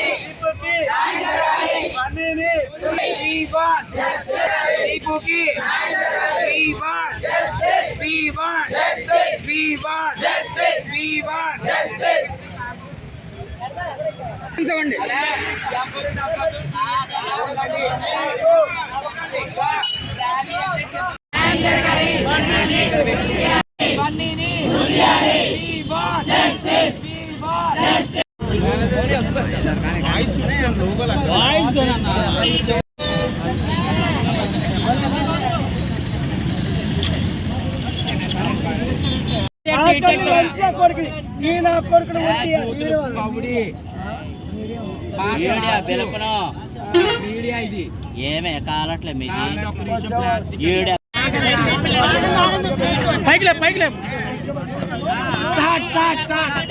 దీపుకి బన్నీని దీపాన్ దీపుకి దీపాన్ దీపాన్ దీపాన్ దీపాన్ తీసుకోండి బన్నీని దీపాన్ దీపాన్ ఈ నా కొడుకును కబడ్డీ మీడియా పిలుపును మీడియా ఇది ఏమే కాలట్లే మీకు ఈడ పైకి లే పైకి లే. Start start start.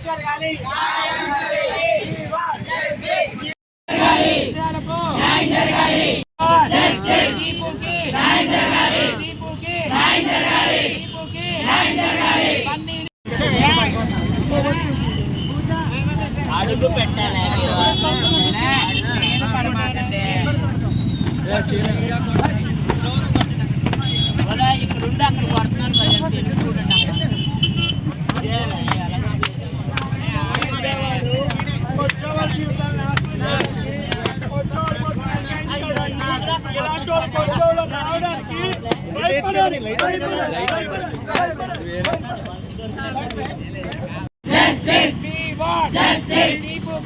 జరగాలి. జరగాలి అడుగు పెట్టాలి ఇక్కడ ఉండి అక్కడ కొడుతున్నారు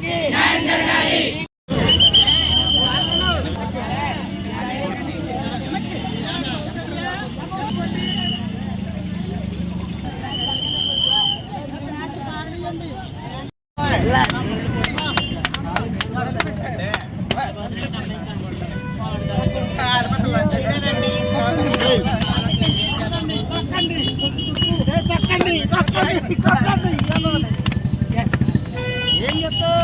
రావడానికి భయపడాలి. Justice! We want justice! దీపుకి ఏం చెప్తావు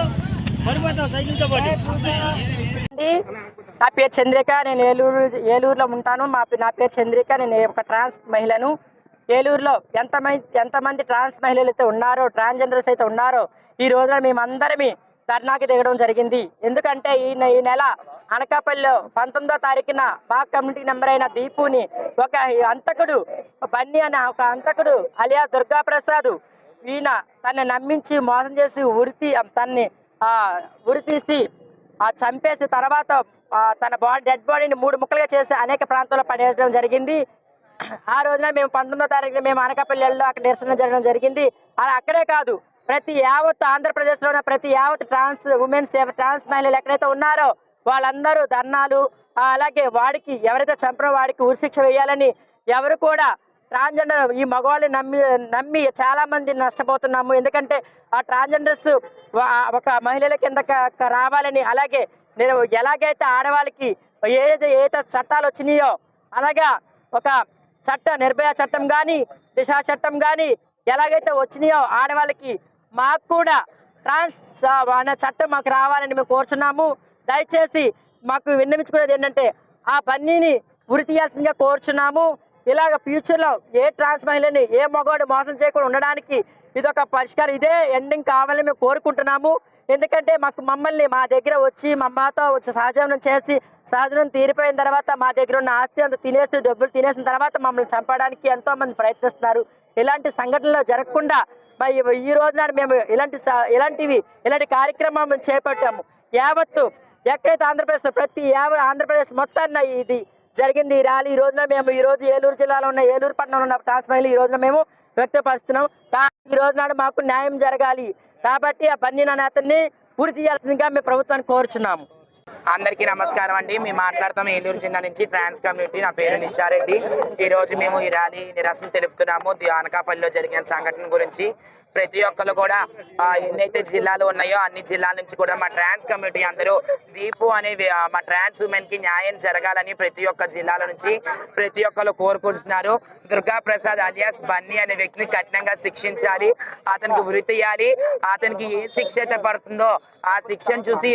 పడిపోతావు సైకిల్తో పాటు అండి నా పేరు చంద్రిక నేను ఏలూరు ఏలూరులో ఉంటాను. మా పే- నా పేరు చంద్రిక నేను ఒక ట్రాన్స్ మహిళను ఏలూరులో ఎంతమంది ఎంతమంది ట్రాన్స్ మహిళలు అయితే ఉన్నారో ట్రాన్స్జెండర్స్ అయితే ఉన్నారో ఈ రోజున మేమందరమి ధర్నాకి దిగడం జరిగింది. ఎందుకంటే ఈ ఈ నెల అనకాపల్లిలో పంతొమ్మిదో తారీఖున మా కమ్యూనిటీ నెంబర్ అయిన దీపుని ఒక అంతకుడు బన్నీ అనే ఒక అంతకుడు అలియా దుర్గా ప్రసాద్ ఈయన తనని నమ్మించి మోసం చేసి ఉరితి తన్ని ఉరి తీసి ఆ చంపేసి తర్వాత తన బాడీ డెడ్ బాడీని మూడు ముక్కలుగా చేసి అనేక ప్రాంతాల్లో పడేయడం జరిగింది. ఆ రోజున మేము పంతొమ్మిదో తారీఖున మేము అనకాపల్లిలో అక్కడ నిరసన జరగడం జరిగింది. అలా అక్కడే కాదు ప్రతి యావత్ ఆంధ్రప్రదేశ్లో ఉన్న ప్రతి యావత్ ట్రాన్స్ ఉమెన్స్ ట్రాన్స్ మహిళలు ఎక్కడైతే ఉన్నారో వాళ్ళందరూ ధర్నాలు అలాగే వాడికి ఎవరైతే చంపిన వాడికి ఉరిశిక్ష వేయాలని ఎవరు కూడా ట్రాన్స్జెండర్ ఈ మగవాళ్ళు నమ్మి నమ్మి చాలామంది నష్టపోతున్నాము. ఎందుకంటే ఆ ట్రాన్స్జెండర్స్ ఒక మహిళల కింద రావాలని అలాగే నేను ఎలాగైతే ఆడవాళ్ళకి ఏదైతే ఏదైతే చట్టాలు వచ్చినాయో అలాగా ఒక చట్ట నిర్భయ చట్టం కానీ దిశా చట్టం కానీ ఎలాగైతే వచ్చినాయో ఆడవాళ్ళకి మాకు కూడా ట్రాన్స్ అనే చట్టం మాకు రావాలని మేము కోరుచున్నాము. దయచేసి మాకు విన్నవించుకునేది ఏంటంటే ఆ బన్నీని ఉరి తీయాల్సిందిగా కోరుచున్నాము. ఇలాగ ఫ్యూచర్లో ఏ ట్రాన్స్ మహిళని ఏ మగవాడు మోసం చేయకుండా ఉండడానికి ఇది ఒక పరిష్కారం. ఇదే ఎండింగ్ కావాలని మేము కోరుకుంటున్నాము. ఎందుకంటే మాకు మమ్మల్ని మా దగ్గర వచ్చి మా మాతో వచ్చి సహజనం చేసి సహజనం తీరిపోయిన తర్వాత మా దగ్గర ఉన్న ఆస్తి అంతా తినేసి డబ్బులు తినేసిన తర్వాత మమ్మల్ని చంపడానికి ఎంతో మంది ప్రయత్నిస్తున్నారు. ఇలాంటి సంఘటనలు జరగకుండా మరి ఈ రోజున మేము ఇలాంటి ఇలాంటివి ఇలాంటి కార్యక్రమం మేము చేపట్టాము. యావత్తు ఎక్కడైతే ఆంధ్రప్రదేశ్ ప్రతి యావ ఆంధ్రప్రదేశ్ మొత్తాన్ని ఇది జరిగింది ఈ ర్యాలీ ఈ రోజున మేము ఈ రోజు ఏలూరు జిల్లాలో ఉన్న ఏలూరు పట్టణంలో ఉన్న ట్రాన్స్ ఈ రోజున మేము వ్యక్తపరుస్తున్నాం. ఈ రోజు నాడు మాకు న్యాయం జరగాలి. కాబట్టి ఆ బండిన నేతల్ని పూర్తి చేయాల్సిందిగా మేము ప్రభుత్వాన్ని కోరుచున్నాము. అందరికీ నమస్కారం అండి. మేము మాట్లాడతాం ఏలూరు జిల్లా నుంచి ట్రాన్స్ కమ్యూనిటీ. నా పేరు నిషారెడ్డి ఈ రోజు మేము ఈ ర్యాలీ నిరసన తెలుపుతున్నాము. ది- అనకాపల్లిలో జరిగిన సంఘటన గురించి. ప్రతి ఒక్కరు కూడా ఎన్నైతే జిల్లాలు ఉన్నాయో అన్ని జిల్లాల నుంచి కూడా మా ట్రాన్స్ కమ్యూనిటీ అందరూ దీపు అనే మా ట్రాన్స్ ఉమెన్కి న్యాయం జరగాలని ప్రతి ఒక్క జిల్లాల నుంచి ప్రతి ఒక్కరు కోరుకుంటున్నారు. దుర్గా ప్రసాద్ అలియాస్ బన్నీ అనే వ్యక్తిని కఠినంగా శిక్షించాలి అతనికి ఉరి తీయాలి అతనికి ఏ శిక్ష అయితే పడుతుందో ఆ శిక్షను చూసి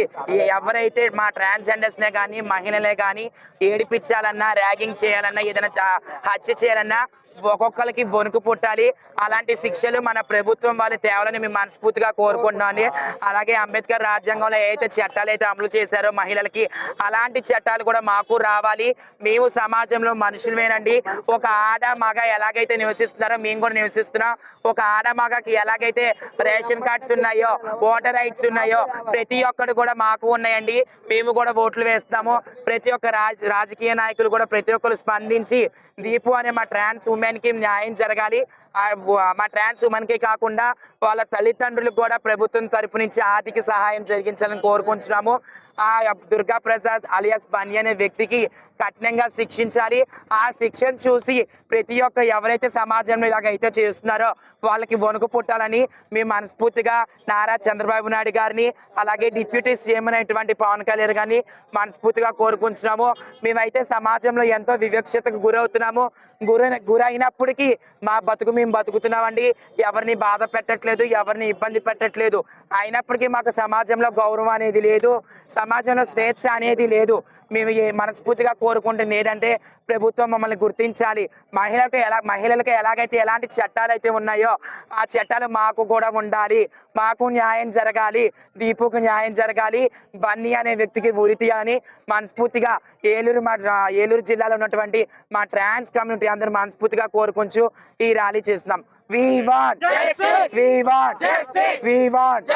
ఎవరైతే మా ట్రాన్స్జెండర్స్ నే కానీ మహిళలే కానీ ఏడిపించాలన్నా ర్యాగింగ్ చేయాలన్నా ఏదైనా హత్య చేయాలన్నా ఒక్కొక్కరికి వణుకు పుట్టాలి. అలాంటి శిక్షలు మన ప్రభుత్వం వాళ్ళు తేవాలని మేము మనస్ఫూర్తిగా కోరుకుంటున్నాం అలాగే అంబేద్కర్ రాజ్యాంగంలో ఏదైతే చట్టాలు అయితే అమలు చేశారో మహిళలకి అలాంటి చట్టాలు కూడా మాకు రావాలి. మేము సమాజంలో మనుషులమేనండి. ఒక ఆడ మగ ఎలాగైతే నివసిస్తున్నారో మేము కూడా నివసిస్తున్నాం. ఒక ఆడ మగకి ఎలాగైతే రేషన్ కార్డ్స్ ఉన్నాయో ఓటర్ రైట్స్ ఉన్నాయో ప్రతి ఒక్కరు కూడా మాకు ఉన్నాయండి. మేము కూడా ఓట్లు వేస్తాము ప్రతి ఒక్క రాజ రాజకీయ నాయకులు కూడా ప్రతి ఒక్కరు స్పందించి దీపు అనే మా ట్రాన్స్ ఉమెన్కి న్యాయం జరగాలి. మా ట్రాన్స్ ఉమెన్కి కాకుండా వాళ్ళ తల్లిదండ్రులకు కూడా ప్రభుత్వం తరపు నుంచి ఆర్థిక సహాయం జరిగించాలని కోరుకుంటున్నాము. ఆ దుర్గా ప్రసాద్ అలియాస్ బని అనే వ్యక్తికి కఠినంగా శిక్షించాలి. ఆ శిక్షను చూసి ప్రతి ఒక్క ఎవరైతే సమాజంలో ఇలాగైతే అయితే చేస్తున్నారో వాళ్ళకి వణుకు పుట్టాలని మేము మనస్ఫూర్తిగా నారా చంద్రబాబు నాయుడు గారిని అలాగే డిప్యూటీ సీఎం అనేటువంటి పవన్ కళ్యాణ్ గారిని మనస్ఫూర్తిగా కోరుకుంటున్నాము. మేమైతే సమాజంలో ఎంతో వివక్షతకు గురవుతున్నాము. గురైన గురైనప్పటికీ మా బతుకు మేము బతుకుతున్నామండి. ఎవరిని బాధ పెట్టట్లేదు ఎవరిని ఇబ్బంది పెట్టట్లేదు. అయినప్పటికీ మాకు సమాజంలో గౌరవం అనేది లేదు. సమాజంలో స్వేచ్ఛ అనేది లేదు. మేము ఏ మనస్ఫూర్తిగా కోరుకుంటుంది ఏంటంటే ప్రభుత్వం మమ్మల్ని గుర్తించాలి. మహిళలకు ఎలా మహిళలకు ఎలాగైతే ఎలాంటి చట్టాలు అయితే ఉన్నాయో ఆ చట్టాలు మాకు కూడా ఉండాలి. మాకు న్యాయం జరగాలి. దీపుకు న్యాయం జరగాలి. బన్నీ అనే వ్యక్తికి ఉరి తీయాలని మనస్ఫూర్తిగా ఏలూరు మా ఏలూరు జిల్లాలో ఉన్నటువంటి మా ట్రాన్స్ కమ్యూనిటీ అందరూ మనస్ఫూర్తిగా కోరుకుంటూ ఈ ర్యాలీ చేస్తున్నాం. We want we want we want